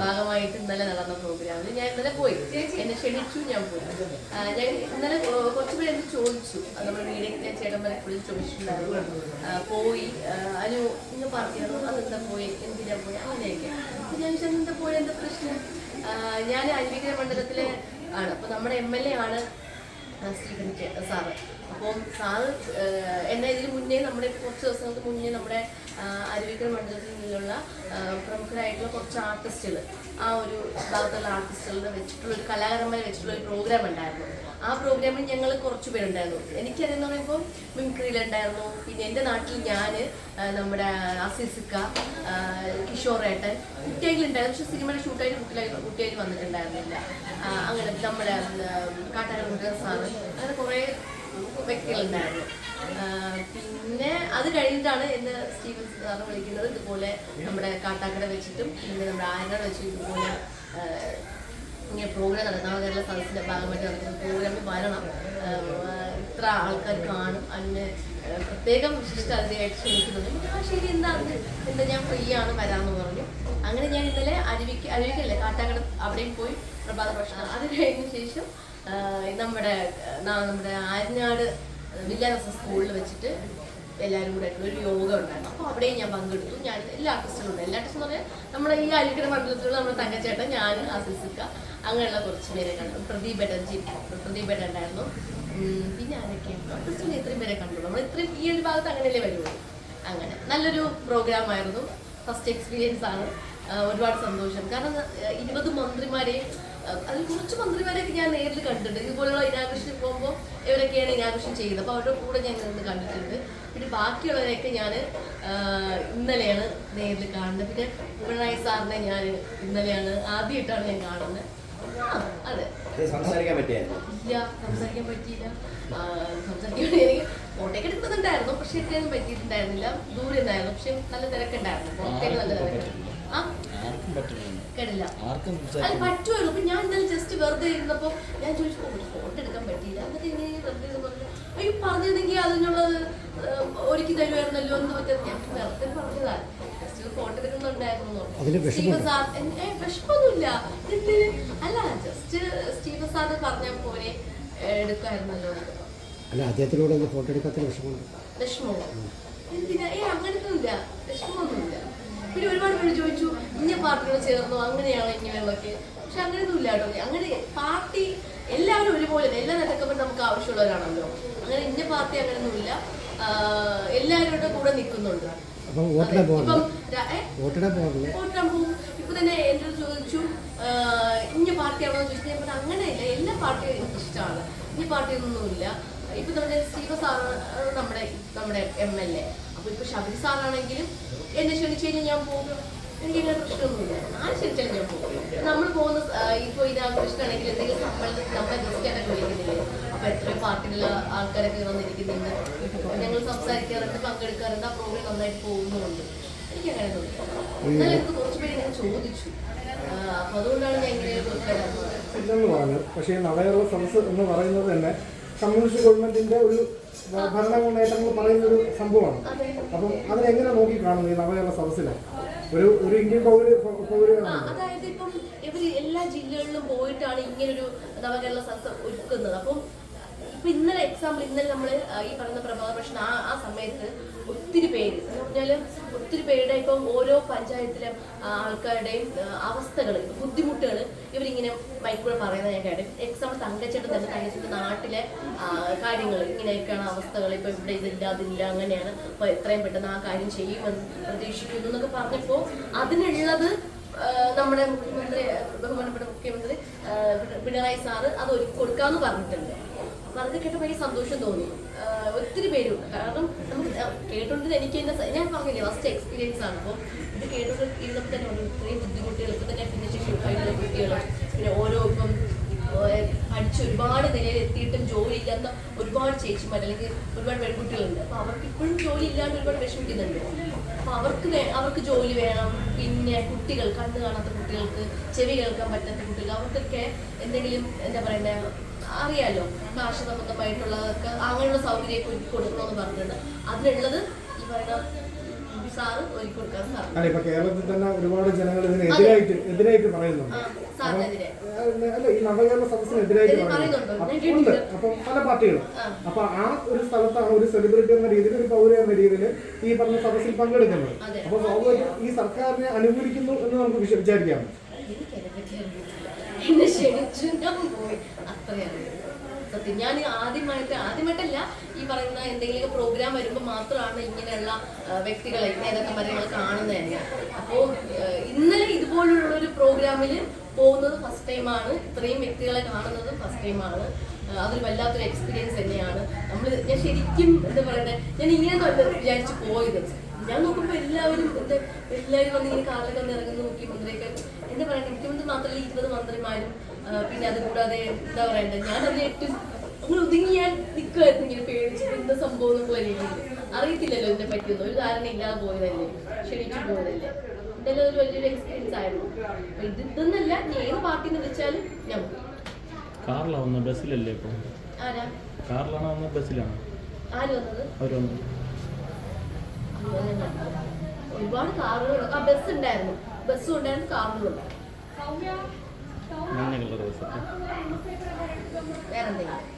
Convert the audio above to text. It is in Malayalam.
ഭാഗമായിട്ട് ഇന്നലെ നടന്ന പ്രോഗ്രാമിൽ ഞാൻ ഇന്നലെ പോയി. എന്നെ ക്ഷണിച്ചു ഞാൻ പോയി. ഞാൻ ഇന്നലെ കുറച്ചു കുറച്ച് പേര് എന്നെ ചോദിച്ചു. നമ്മുടെ വീടേക്ക് ഞാൻ ചേട്ടന്മാരെ എപ്പോഴും ചോദിച്ചിട്ടുണ്ടായിരുന്നു. പോയി. അനു ഇന്ന് പറഞ്ഞു അതെന്താ പോയി? എന്തിനാ പോയി? അങ്ങനെയൊക്കെ. അപ്പൊ ഞാൻ ചോദിച്ചാൽ എന്താ പോയി? എന്താ പ്രശ്നം? ഞാൻ അന്വേഷണ മണ്ഡലത്തിലെ ആണ്. അപ്പൊ നമ്മുടെ എം എൽ എ ആണ് സ്റ്റീഫൻ സാറ്. അപ്പം സാറ് എന്നാൽ എന്നെ ഇതിന് മുന്നേ നമ്മുടെ കുറച്ച് ദിവസങ്ങൾക്ക് മുന്നേ നമ്മുടെ ആ, അരുവിക്കര മണ്ഡലത്തിൽ നിന്നുള്ള പ്രമുഖരായിട്ടുള്ള കുറച്ച് ആർട്ടിസ്റ്റുകൾ ആ ഒരു ഭാഗത്തുള്ള ആർട്ടിസ്റ്റുകളെ വെച്ചിട്ടുള്ള ഒരു കലാകാരന്മാരെ വെച്ചിട്ടുള്ള ഒരു പ്രോഗ്രാം ഉണ്ടായിരുന്നു. ആ പ്രോഗ്രാമിൽ ഞങ്ങൾ കുറച്ച് പേരുണ്ടായിരുന്നു. എനിക്കതെന്ന് പറയുമ്പോൾ മിമിക്രിയിലുണ്ടായിരുന്നു പിന്നെ എന്റെ നാട്ടിൽ ഞാൻ നമ്മുടെ അസിസിക്ക കിഷോറേട്ടൻ കുട്ടിയായിട്ടുണ്ടായിരുന്നു പക്ഷെ സിനിമയുടെ ഷൂട്ടായിട്ട് കുട്ടിയായി കുട്ടിയായിട്ട് വന്നിട്ടുണ്ടായിരുന്നില്ല. അങ്ങനെ നമ്മുടെ കാട്ടാക്കൽ സാറ് അങ്ങനെ കുറേ വ്യക്തികളുണ്ടായിരുന്നു. പിന്നെ അത് കഴിഞ്ഞിട്ടാണ് എന്നെ സ്റ്റീവൻ സാറ് വിളിക്കുന്നത് ഇതുപോലെ നമ്മുടെ കാട്ടാക്കട വെച്ചിട്ടും പിന്നെ നമ്മുടെ ആയനാട് വെച്ചിട്ട് ഇതുപോലെ ഇങ്ങനെ പ്രോഗ്രാം നടത്തും. നവകേരള സദസ്സിന്റെ ഭാഗമായിട്ട് നടക്കുന്ന പ്രോഗ്രാമിൽ വരണം. ഇത്ര ആൾക്കാർ കാണും. അതിന് പ്രത്യേകം വിശിഷ്ട അതിഥിയായിട്ട് ക്ഷണിക്കുന്നുണ്ട്. ആ ശരി എന്താ അത്? എന്താ ഞാൻ ഫ്രീ ആണ് വരാമെന്ന് പറഞ്ഞു. അങ്ങനെ ഞാൻ ഇന്നലെ അരുവിക്ക് അരുവിക്കല്ലേ കാട്ടാക്കട അവിടെയും പോയി പ്രഭാത ഭക്ഷണം അത് കഴിഞ്ഞ ശേഷം നമ്മുടെ നമ്മുടെ ആര്യനാട് വില്ലാനസ സ്കൂളിൽ വെച്ചിട്ട് എല്ലാവരും കൂടെ ഒരു യോഗ ഉണ്ടായിരുന്നു. അപ്പോൾ അവിടെയും ഞാൻ പങ്കെടുത്തു. ഞാൻ എല്ലാ ആർട്ടിസ്റ്റുകളും ഉണ്ട്. എല്ലാ ആർട്ടിസ്റ്റ് എന്ന് പറഞ്ഞാൽ നമ്മുടെ ഈ അലിക്കട മണ്ഡലത്തിലുള്ള നമ്മുടെ തങ്കച്ചേട്ടൻ ഞാൻ ആസിസിക്ക അങ്ങനെയുള്ള കുറച്ച് പേരെ കണ്ടു. പ്രദീപ് ബെറ്റർജി പ്രദീപ് ഉണ്ടായിരുന്നു. പിന്നെ ആരൊക്കെ ആർട്ടിസ്റ്റിനെ ഇത്രയും പേരെ കണ്ടു നമ്മൾ ഇത്രയും ഈ ഒരു ഭാഗത്ത് അങ്ങനെയല്ലേ വരുള്ളൂ. അങ്ങനെ. നല്ലൊരു പ്രോഗ്രാം ആയിരുന്നു. ഫസ്റ്റ് എക്സ്പീരിയൻസ് ആണ്. ഒരുപാട് സന്തോഷം. കാരണം ഇരുപത് മന്ത്രിമാരെയും അതിൽ കുറച്ച് മന്ത്രിമാരെയൊക്കെ ഞാൻ നേരിൽ കണ്ടിട്ടുണ്ട്. ഇതുപോലുള്ള ഇനാഘോഷം പോകുമ്പോൾ ഇവരൊക്കെയാണ് ഇനാഘോഷം ചെയ്യുന്നത്. അപ്പോൾ അവരുടെ കൂടെ ഞാൻ നിന്ന് കണ്ടിട്ടുണ്ട്. പിന്നെ ബാക്കിയുള്ളവരെയൊക്കെ ഞാൻ ഇന്നലെയാണ് നേരിൽ കാണുന്നത്. പിന്നെ പിണറായി സാറിനെ ഞാൻ ഇന്നലെയാണ് ആദ്യമായിട്ടാണ് ഞാൻ കാണുന്നത്. അതെ. സംസാരിക്കാൻ പറ്റിയായിരുന്നു. ഇല്ല സംസാരിക്കാൻ പറ്റിയില്ല. സംസാരിക്കാൻ എനിക്ക് ഫോട്ടോയൊക്കെ എടുക്കുന്നുണ്ടായിരുന്നു. പക്ഷെ എടുക്കാനും പറ്റിയിട്ടുണ്ടായിരുന്നില്ല. ദൂരെ ഉണ്ടായിരുന്നു പക്ഷെ നല്ല തിരക്കുണ്ടായിരുന്നു. പുറത്തേക്ക് നല്ല തിരക്ക് ആ ആർക്കും പറ്റില്ല കേട്ടില്ല. ആർക്കും അത് പറ്റുമല്ലോ അപ്പൊ ഞാൻ ഇന്നലെ ജസ്റ്റ് വെറുതെ ഇരുന്നപ്പോ ഞാൻ ചോദിച്ചു ഫോട്ടോ എടുക്കാൻ പറ്റിയില്ല. എന്നിട്ട് ഇങ്ങനെ വെറുതെ പറഞ്ഞു അയ്യോ പറഞ്ഞിരുന്നെങ്കിൽ അതിനുള്ളത് ഒരുക്കി തരുമായിരുന്നല്ലോ എന്ന് പറ്റും ഞാൻ വെറുതെ പറഞ്ഞതാ. ജസ്റ്റ് ഫോട്ടോ എടുക്കുന്നുണ്ടായിരുന്നു. വിഷമമൊന്നുമില്ല. അല്ല ജസ്റ്റ് സ്റ്റീഫൻ സാർ പറഞ്ഞ പോലെ എടുക്കായിരുന്നല്ലോ അല്ല അദ്ദേഹത്തിലൂടെ ഫോട്ടോ എടുക്കാത്ത വിഷമമുണ്ട്? വിഷമമോ എന്തിനാ? ഏ അങ്ങനത്തെ ഇല്ല വിഷമമൊന്നുമില്ല. പിന്നെ ഒരുപാട് പേര് ചോദിച്ചു ഇന്ന പാർട്ടികൾ ചേർന്നു? അങ്ങനെയാണോ ഇങ്ങനെയുള്ളതൊക്കെ? പക്ഷെ അങ്ങനെയൊന്നും ഇല്ല കേട്ടോ. അങ്ങനെ പാർട്ടി എല്ലാവരും ഒരുപോലെ. എല്ലാ നേതാക്കന്മാരും നമുക്ക് ആവശ്യമുള്ളവരാണല്ലോ. അങ്ങനെ ഇന്ന പാർട്ടി അങ്ങനെയൊന്നും ഇല്ല എല്ലാവരുടെ കൂടെ നിൽക്കുന്നുണ്ട് വോട്ടിടാൻ ഇപ്പം പോകും. തന്നെ എന്റെ ചോദിച്ചു ഇന്ന പാർട്ടിയാണോ ചോദിച്ചു ഞാൻ പറഞ്ഞു അങ്ങനെയില്ല. എല്ലാ പാർട്ടിയും എനിക്ക് ഇഷ്ടമാണ് ഈ പാർട്ടിയൊന്നുമില്ല. ഇപ്പൊ നമ്മുടെ സ്റ്റീഫൻ സാറാണ് നമ്മുടെ നമ്മുടെ എം എൽ എ അപ്പൊ ഇപ്പൊ ശബരി സാറാണെങ്കിലും എന്നെ ക്ഷണിച്ചു കഴിഞ്ഞാൽ ഞാൻ പോകും. എനിക്ക് അങ്ങനെ പ്രശ്നമൊന്നുമില്ല. ആര് ക്ഷണിച്ചാലും ഞാൻ പോകും. നമ്മൾ പോകുന്ന ഇപ്പൊ ഇത് ആഘോഷിക്കുകയാണെങ്കിൽ എന്തെങ്കിലും സമ്മേളനത്തിൽ നമ്മളെ ഗസ്റ്റായിട്ട് വിളിക്കുന്നില്ലേ? അപ്പൊ എത്രയോ പാർട്ടിയിലുള്ള ആൾക്കാരൊക്കെ വന്നിരിക്കുന്നുണ്ട്. ഞങ്ങൾ സംസാരിക്കാറുണ്ട് പങ്കെടുക്കാറുണ്ട്. ആ പ്രോഗ്രാം നന്നായിട്ട് പോകുന്നുണ്ട് എനിക്ക് അങ്ങനെ തോന്നി. എന്നാൽ എനിക്ക് കുറച്ച് പേര് ഇങ്ങനെ ചോദിച്ചു. അപ്പൊ അതുകൊണ്ടാണ് ഞാൻ ഇങ്ങനെ. പക്ഷേ നവകേരള സദസ് എന്ന് പറയുന്നത് തന്നെ കമ്മ്യൂണിസ്റ്റ് ഗവൺമെന്റിന്റെ ഒരു ഭരണ മുന്നേറ്റങ്ങൾ പറയുന്ന ഒരു സംഭവമാണ്. അപ്പം അതിനെങ്ങനെ നോക്കി കാണുന്നത് ഈ നവകേരള സദസ്സിനെ? ഒരു ഒരു ഇന്ത്യൻ പൗര പൗരനാണ്. അതായത് ഇപ്പം ഇവർ എല്ലാ ജില്ലകളിലും പോയിട്ടാണ് ഇങ്ങനൊരു നവകേരള സദസ് ഒരുക്കുന്നത്. അപ്പം ഇപ്പൊ ഇന്നലെ എക്സാമ്പിൾ ഇന്നലെ നമ്മൾ ഈ പറയുന്ന പ്രഭാത ഭക്ഷണം ആ ആ സമയത്ത് ഒത്തിരി പേര് എന്ന് പറഞ്ഞാൽ ഒത്തിരി പേരുടെ ഇപ്പം ഓരോ പഞ്ചായത്തിലെ ആൾക്കാരുടെയും അവസ്ഥകൾ ബുദ്ധിമുട്ടുകൾ ഇവരിങ്ങനെ മൈക്കൂടെ പറയുന്നത് ഞാൻ കേട്ടു. എക്സാമ്പിൾ തങ്കച്ചേട്ടൻ തന്നെ തങ്കച്ചേട്ടൻ നാട്ടിലെ കാര്യങ്ങൾ ഇങ്ങനെയൊക്കെയാണ് അവസ്ഥകൾ ഇപ്പൊ ഇവിടെ ഇതില്ല അതില്ല അങ്ങനെയാണ്. അപ്പൊ എത്രയും പെട്ടെന്ന് ആ കാര്യം ചെയ്യുമെന്ന് പ്രതീക്ഷിക്കുന്നു എന്നൊക്കെ പറഞ്ഞപ്പോൾ അതിനുള്ളത് നമ്മുടെ മുഖ്യമന്ത്രി ബഹുമാനപ്പെട്ട മുഖ്യമന്ത്രി പിണറായി സാറ് അത് ഒരുക്കി കൊടുക്കാന്ന് പറഞ്ഞിട്ടുണ്ട്. അതൊക്കെ കേട്ടപ്പോൾ എനിക്ക് സന്തോഷം തോന്നി. ഒത്തിരി പേരുണ്ട് കാരണം നമുക്ക് കേട്ടോണ്ടിരുന്ന എനിക്ക് എന്നെ ഞാൻ പറഞ്ഞില്ലേ ഫസ്റ്റ് എക്സ്പീരിയൻസ് ആണ്. അപ്പോൾ ഇത് കേട്ടോണ്ട് ഇരുന്നപ്പോൾ തന്നെ ഇത്രയും ബുദ്ധിമുട്ടുകൾ ഇപ്പം തന്നെ ഭിന്നശേഷിയായിട്ടുള്ള കുട്ടികൾ പിന്നെ ഓരോ ഇപ്പം പഠിച്ച് ഒരുപാട് നിലയിൽ എത്തിയിട്ടും ജോലി ഇല്ലാത്ത ഒരുപാട് ചേച്ചിമാർ അല്ലെങ്കിൽ ഒരുപാട് പെൺകുട്ടികളുണ്ട്. അപ്പൊ അവർക്ക് ഇപ്പോഴും ജോലി ഇല്ലാണ്ട് ഒരുപാട് വിഷമിക്കുന്നുണ്ട്. അപ്പൊ അവർക്ക് അവർക്ക് ജോലി വേണം. പിന്നെ കുട്ടികൾ കണ്ണ് കാണാത്ത കുട്ടികൾക്ക് ചെവി കേൾക്കാൻ പറ്റാത്ത കുട്ടികൾ അവർക്കൊക്കെ എന്തെങ്കിലും എന്താ പറയണ്ടേ അറിയാലോ ഭാഷ സംബന്ധമായിട്ടുള്ളതൊക്കെ അങ്ങനെയുള്ള സൗകര്യമൊക്കെ ഒരുക്കി കൊടുക്കണമെന്ന് പറഞ്ഞിട്ടുണ്ട്. അതിനുള്ളത് ഈ പറയുന്ന അല്ല ഇപ്പൊ കേരളത്തിൽ തന്നെ ഒരുപാട് ജനങ്ങൾ ഇതിനെതിരായിട്ട് എതിരായിട്ട് പറയുന്നുണ്ട്. അല്ല ഈ നവകേരള സദസ്സിനെതിരായിട്ട് ഉണ്ട്. അപ്പൊ പല പാർട്ടികളും. അപ്പൊ ആ ഒരു സ്ഥലത്താണ് ഒരു സെലിബ്രിറ്റി എന്ന രീതിയിൽ ഒരു പൗര എന്ന രീതിയിൽ ഈ പറഞ്ഞ സദസ്സിൽ പങ്കെടുക്കുന്നത്. അപ്പൊ സ്വാഭാവികം ഈ സർക്കാരിനെ അനുകൂലിക്കുന്നു എന്ന് നമുക്ക് വിചാരിക്കാം. എന്നെ ക്ഷണിച്ചു ഞാൻ പോയി. അത്രയാണ് സത്യം. ഞാൻ ആദ്യമായിട്ട് ആദ്യമായിട്ടല്ല ഈ പറയുന്ന എന്തെങ്കിലും പ്രോഗ്രാം വരുമ്പോൾ മാത്രമാണ് ഇങ്ങനെയുള്ള വ്യക്തികളെ നേതാക്കന്മാരെ ഞങ്ങൾ കാണുന്നത് തന്നെയാണ്. അപ്പോൾ ഇന്നലെ ഇതുപോലുള്ള ഒരു പ്രോഗ്രാമിൽ പോകുന്നത് ഫസ്റ്റ് ടൈമാണ് ഇത്രയും വ്യക്തികളെ കാണുന്നത് ഫസ്റ്റ് ടൈമാണ് അതൊരു വല്ലാത്തൊരു എക്സ്പീരിയൻസ് തന്നെയാണ്. നമ്മൾ ഞാൻ ശരിക്കും എന്താ പറയണ്ടേ ഞാൻ ഇങ്ങനെ വിചാരിച്ചു പോയത്. ഞാൻ നോക്കുമ്പോൾ എല്ലാവരും എന്താ എല്ലാവരും വന്ന് ഇങ്ങനെ കാറിലൊക്കെ വന്ന് ഇറങ്ങുന്ന മുഖ്യമന്ത്രിയൊക്കെ എന്താ പറയണ്ടേ മുഖ്യമന്ത്രി മാത്രമല്ല ഇരുപത് മന്ത്രിമാരും പിന്നെ അതുകൂടാതെ എന്താ പറയണ്ടേ ഞാൻ അതിന് ഏറ്റവും അങ്ങനെ ഒതുങ്ങി ഞാൻ നിൽക്കുമായിരുന്നു ഇങ്ങനെ പേടിച്ച് എന്താ സംഭവം എന്നുള്ള രീതിയിൽ. അറിയത്തില്ലല്ലോ എന്നെ പറ്റിയൊന്നും. ഒരു ധാരണ ഇല്ലാതെ പോയതല്ലേ ക്ഷണിച്ചു പോയതല്ലേ. എന്തായാലും ഒരു വലിയൊരു എക്സ്പീരിയൻസ് ആയിരുന്നു. അപ്പൊ ഇത് ഇതൊന്നല്ല ഏത് പാർട്ടി എന്ന് വെച്ചാലും ഞാൻ കാറിലാ വന്നത് ബസ്സിലല്ലേ ഇപ്പൊ? ആരാ? കാറിലാണോ വന്നത് ബസ്സിലാണോ? ആര് വന്നത്? അവർ വന്നത് ഒരുപാട് കാറുകൾ ആ ബസ് ഉണ്ടായിരുന്നു. ബസ്സും ഉണ്ടായിരുന്നു കാറുകളും ബസ്സൊക്കെ വേറെന്തെങ്കിലും?